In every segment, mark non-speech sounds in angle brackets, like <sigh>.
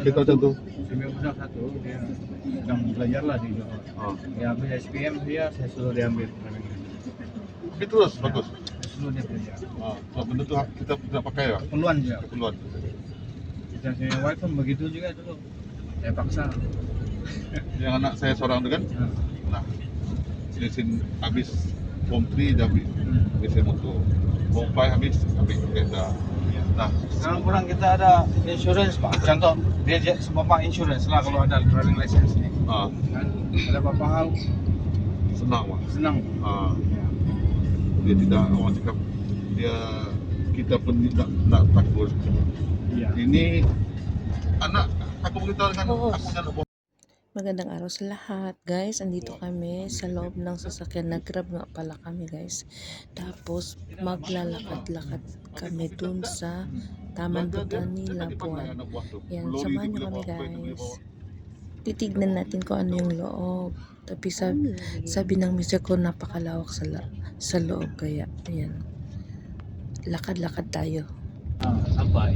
Kita contoh. budak satu dia sedang belajar lah di Johor. Oh. Dia ambil SPM dia saya suruh dia ambil. Tapi terus bagus. Saya suruh dia belajar. Ah, so benda tu kita tidak pakai ya. Keperluan juga. Keperluan. Kita saya wife pun begitu juga dulu. Saya paksa. <laughs> Yang anak saya seorang tu kan. Nah, sini sini habis form 3 dah ambil Hmm. Motor. Form 5 habis ambil kereta. Nah, Sekarang kurang kita ada insurance pak. Contoh dia bapak insurance lah kalau ada driving license ni. ah, Kan ada bapak hal senang lah. senang. Ah, dia tidak orang cakap dia kita pun tidak nak takut. Iya. Ini anak aku beritahu dengan Oo. aku dengan. Magandang araw sa lahat. Guys, andito kami sa loob ng sasakyan. Nag-grab nga pala kami, guys. Tapos, maglalakad-lakad kami dun sa Taman Botani, Labuan. Yan, samahan niyo kami, guys. Titignan natin kung ano yung loob. Tapi sabi, sabi ng mister ko, napakalawak sa, la, sa loob. Kaya, ayan. Lakad-lakad tayo. Ah, sampai.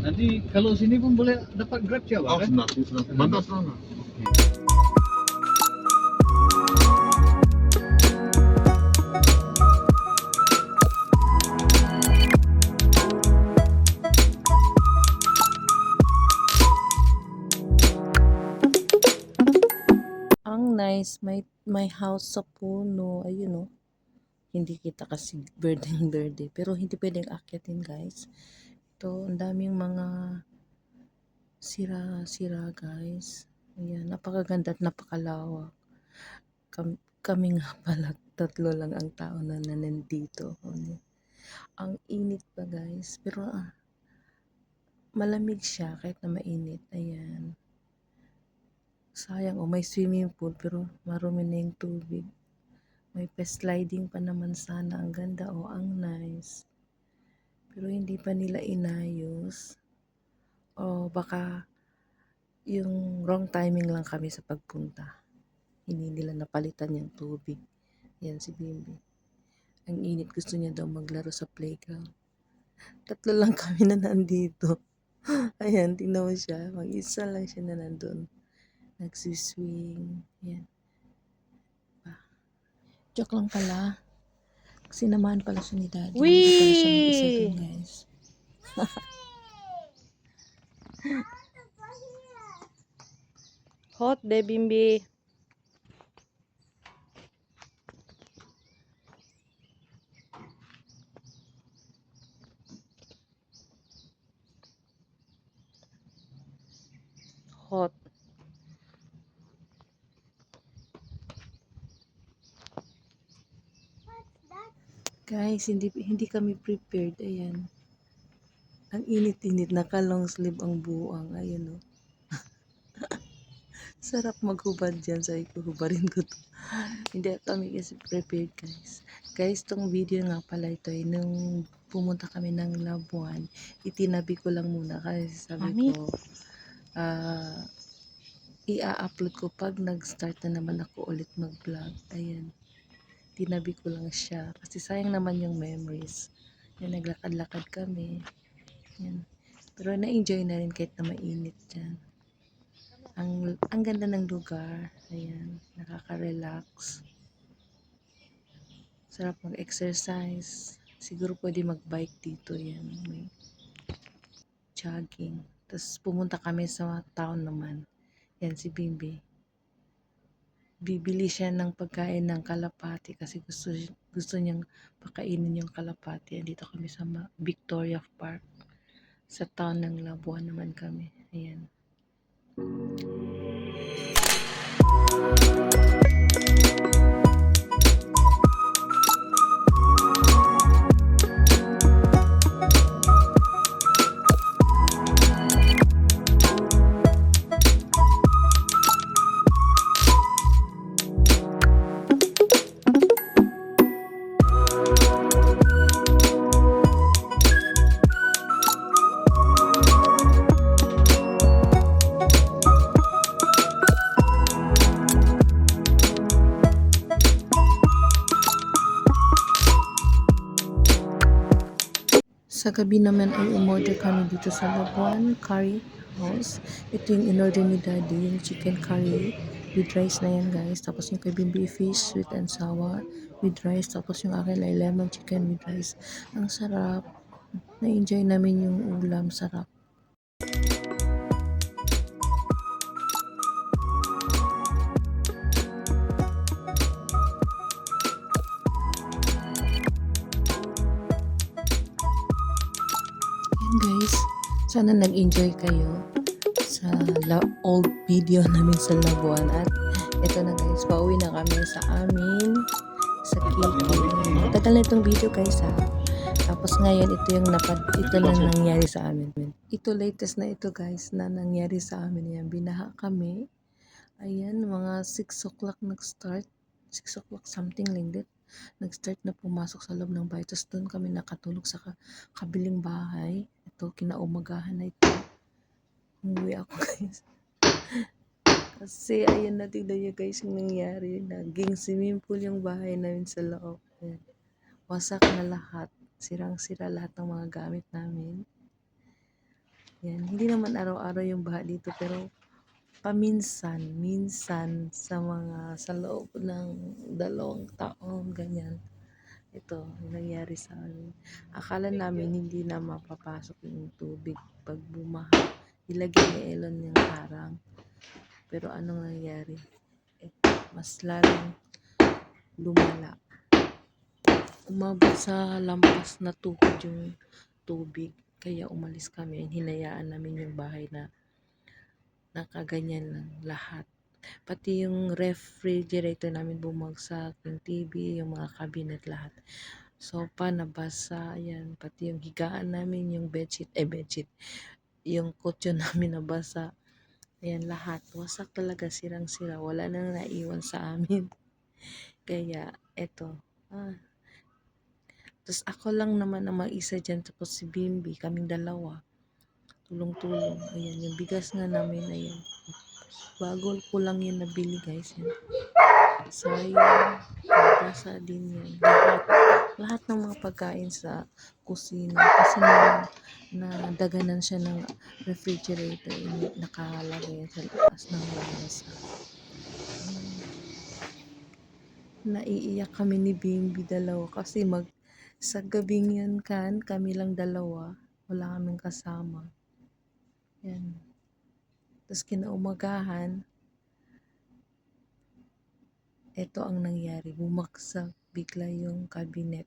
Nanti kalau sini pun boleh dapat grab siapa Oh, kan? senang, senang. Bandar senang. lah. Ang nice, may, may house sa puno. Ayun, oh. Hindi kita kasi <laughs> birding birthday. Pero hindi pwedeng akyatin, guys. Ito, ang daming mga sira-sira, guys. Ayan, napakaganda at napakalawak. Kam, kami nga <laughs> pala, tatlo lang ang tao na, na nandito. Ang init pa, guys. Pero, ah, malamig siya kahit na mainit. Ayan. Sayang, oh, may swimming pool pero marumi na yung tubig. May pa-sliding pa naman sana. Ang ganda, oh, ang nice. Pero hindi pa nila inayos. O baka yung wrong timing lang kami sa pagpunta. Hindi nila napalitan yung tubig. Yan si Bimbi. Ang init gusto niya daw maglaro sa playground. Tatlo lang kami na nandito. <laughs> Ayan, tingnan mo siya. Mag-isa lang siya na nandun nagsiswing. Yan. Joke lang pala. Sinamahan pala siya ni daddy. Hindi pala siya mag-isa dun, guys. <laughs> Hot, de Bimbi. Hot. Guys, hindi hindi kami prepared. Ayan. Ang init-init. Naka-long sleeve ang buwang. Ayan, oh. <laughs> Sarap maghubad dyan. Sabi ko, hubarin ko to. <laughs> hindi kami kasi prepared, guys. Guys, tong video nga pala ito ay nung pumunta kami ng Labuan, itinabi ko lang muna kasi sabi Mami. ko, ah, i-upload ko pag nag-start na naman ako ulit mag-vlog. Ayan. Tinabi ko lang siya. Kasi sayang naman yung memories. Yan, naglakad-lakad kami. Yan. Pero na-enjoy na rin kahit na mainit dyan. Ang, ang ganda ng lugar. Ayan. Nakaka-relax. Sarap mag-exercise. Siguro pwede mag-bike dito. Yan. May jogging. Tapos pumunta kami sa town naman. Yan si Bimbi. Bibili siya ng pagkain ng kalapati kasi gusto gusto niyang pakainin yung kalapati. Dito kami sa Victoria Park. Sa town ng Labuan naman kami. Ayan. Sa gabi naman ay umorder kami dito sa Labuan Curry House. Ito yung in-order ni Daddy, yung chicken curry with rice na yan guys. Tapos yung kay Bimbi fish, sweet and sour with rice. Tapos yung akin ay lemon chicken with rice. Ang sarap. Na-enjoy namin yung ulam. Sarap. Sana nag-enjoy kayo sa old video namin sa Labuan at ito na guys, pauwi na kami sa amin sa Kiki. Tagal na itong video guys ha. Tapos ngayon ito yung napad ito na nangyari sa amin. Ito latest na ito guys na nangyari sa amin yan. Binaha kami. Ayan, mga 6 o'clock nag-start. 6 o'clock something like that nag-start na pumasok sa loob ng bahay. Tapos doon kami nakatulog sa ka- kabiling bahay. Ito, kinaumagahan na ito. Umuwi ako <laughs> guys. Kasi ayan na tignan nyo guys yung nangyari. Naging swimming pool yung bahay namin sa loob. Ayan. Wasak na lahat. Sirang-sira lahat ng mga gamit namin. Yan. Hindi naman araw-araw yung baha dito pero paminsan, minsan sa mga sa loob ng dalawang taon, ganyan. Ito, nangyari sa amin. Akala namin hindi na mapapasok yung tubig pag bumaha. Ilagay ni Elon yung harang. Pero anong nangyari? Eh, mas lalong lumala. Umabot sa lampas na tuhod yung tubig. Kaya umalis kami. Hinayaan namin yung bahay na nakaganyan lang lahat. Pati yung refrigerator namin bumagsak, yung TV, yung mga cabinet lahat. Sofa nabasa, yan. Pati yung higaan namin, yung bedsheet, eh bedsheet, yung kutyo <laughs> namin nabasa. Ayan, lahat. Wasak talaga, sirang-sira. Wala nang naiwan sa amin. <laughs> Kaya, eto. Ah. Tapos ako lang naman ang mag-isa dyan. Tapos si Bimbi, kaming dalawa tulong-tulong. Ayan, yung bigas nga namin, ayan. Bago ko lang yun nabili, guys. Yan. Sayang. Nagkasa din yan. Lahat, lahat ng mga pagkain sa kusina. Kasi na, nadaganan siya ng refrigerator. Nakalagay yan sa lakas ng lamesa. Naiiyak kami ni Bimbi dalawa kasi mag sa gabing yun kan, kami lang dalawa. Wala kaming kasama. Yan. Tapos kinaumagahan, ito ang nangyari. Bumaksak bigla yung cabinet.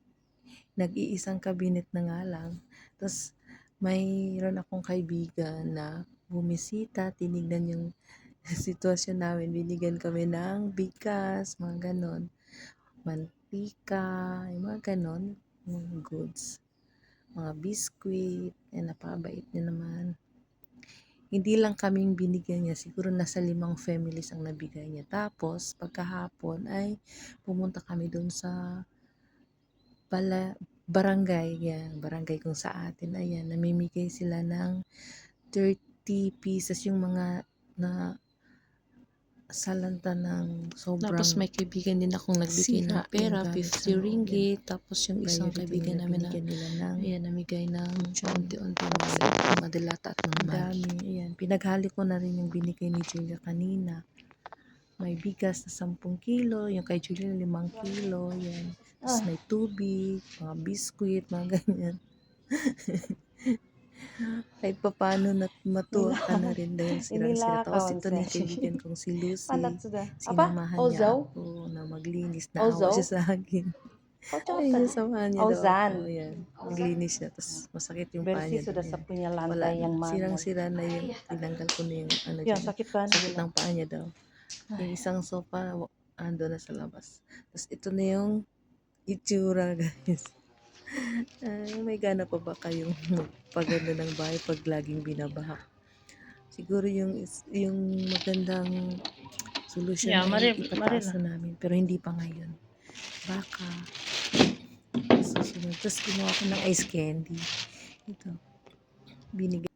Nag-iisang cabinet na nga lang. Tapos mayroon akong kaibigan na bumisita, tinignan yung <laughs> sitwasyon namin. Binigyan kami ng bigas, mga ganon. Mantika, yung mga ganon. Mga goods. Mga biskuit. Yan, napakabait niya naman hindi lang kaming binigyan niya, siguro nasa limang families ang nabigay niya. Tapos, pagkahapon ay pumunta kami doon sa bala, barangay, yan, barangay kung sa atin, ayan, namimigay sila ng 30 pieces yung mga na salanta ng sobrang Tapos may kaibigan din akong nagbigay ng pera, yung gamit 50 sa loob. ringgit. Tapos yung isang kaibigan na namin na, ng ayan, namigay ng unti-unti Mga mga dilata at mali. dami. Ayan. Pinaghali ko na rin yung binigay ni Julia kanina. May bigas na 10 kilo. Yung kay Julia 5 kilo. Yan. Tapos may tubig, mga biskuit, mga ganyan. <laughs> Kahit pa paano nat matuwa ka na rin dahil sirang-sira. Tapos ito na yung kaibigan kong si Lucy. Sudah. Sinamahan niya Ozaw? ako na maglinis. Ozaw? Naawa siya sa akin. Kau Ay, coba sasamahan niya daw Ozan. ako. Yan. Maglinis siya. Tapos masakit yung paa bersih niya. sudah doon, sa yan. punya Wala lantai na. yang mana. Sirang-sira na yung tinanggal ko na yung ano Yang dyan. sakit kan? Sakit ng paa niya daw. Yung isang sofa, wa- ando na sa labas. Tapos ito na yung itsura, <laughs> guys. Ay, may gana pa ba kayong magpaganda ng bahay pag laging binabaha? Siguro yung yung magandang solusyon Yeah, na Mari- ipataas Marila. na namin. Pero hindi pa ngayon. Baka susunod. Tapos ginawa ko ng ice candy. Ito. Binigay.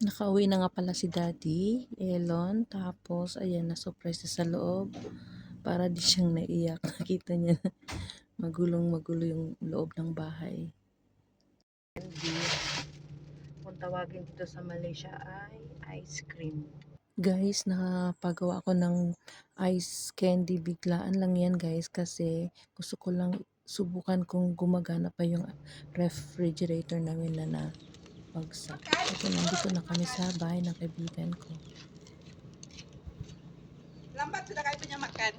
Nakauwi na nga pala si Daddy, Elon. Tapos, ayan, na-surprise na sa loob. Para di siyang naiyak. <laughs> Nakita niya na magulong-magulo yung loob ng bahay. candy. Kung tawagin dito sa Malaysia ay ice cream. Guys, nakapagawa ako ng ice candy. Biglaan lang yan guys kasi gusto ko lang subukan kung gumagana pa yung refrigerator namin na nabagsak. Ito, nandito na kami sa bahay ng kaibigan ko. Lambat sudah kayo punya makan.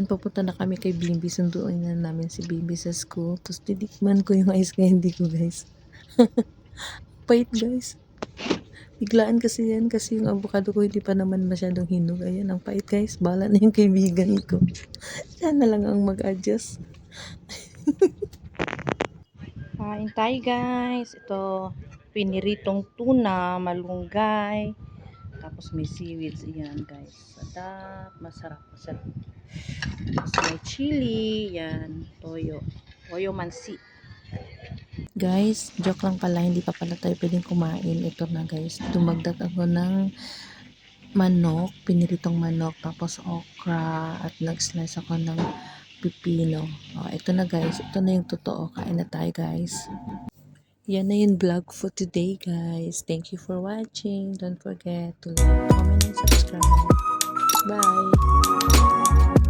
Yan, papunta na kami kay Bimbi. Sunduin na namin si Bimbi sa school. Tapos titikman ko yung ice candy <laughs> ko, guys. <laughs> Pait, guys. Biglaan kasi yan kasi yung avocado ko hindi pa naman masyadong hinog. Ayan, ang pait, guys. Bala na yung kaibigan ko. <laughs> Siya na lang ang mag-adjust. Kain tayo, guys. Ito, piniritong tuna, malunggay. Tapos may seaweeds. Ayan, guys. Sadap. Masarap, masarap. Tapos may chili, yan, toyo. Toyo mansi. Guys, joke lang pala, hindi pa pala tayo pwedeng kumain. Ito na guys, dumagdag ako ng manok, piniritong manok, tapos okra, at nag-slice ako ng pipino. O, ito na guys, ito na yung totoo. Kain na tayo guys. Yan na yung vlog for today guys. Thank you for watching. Don't forget to like, comment, and subscribe. Bye!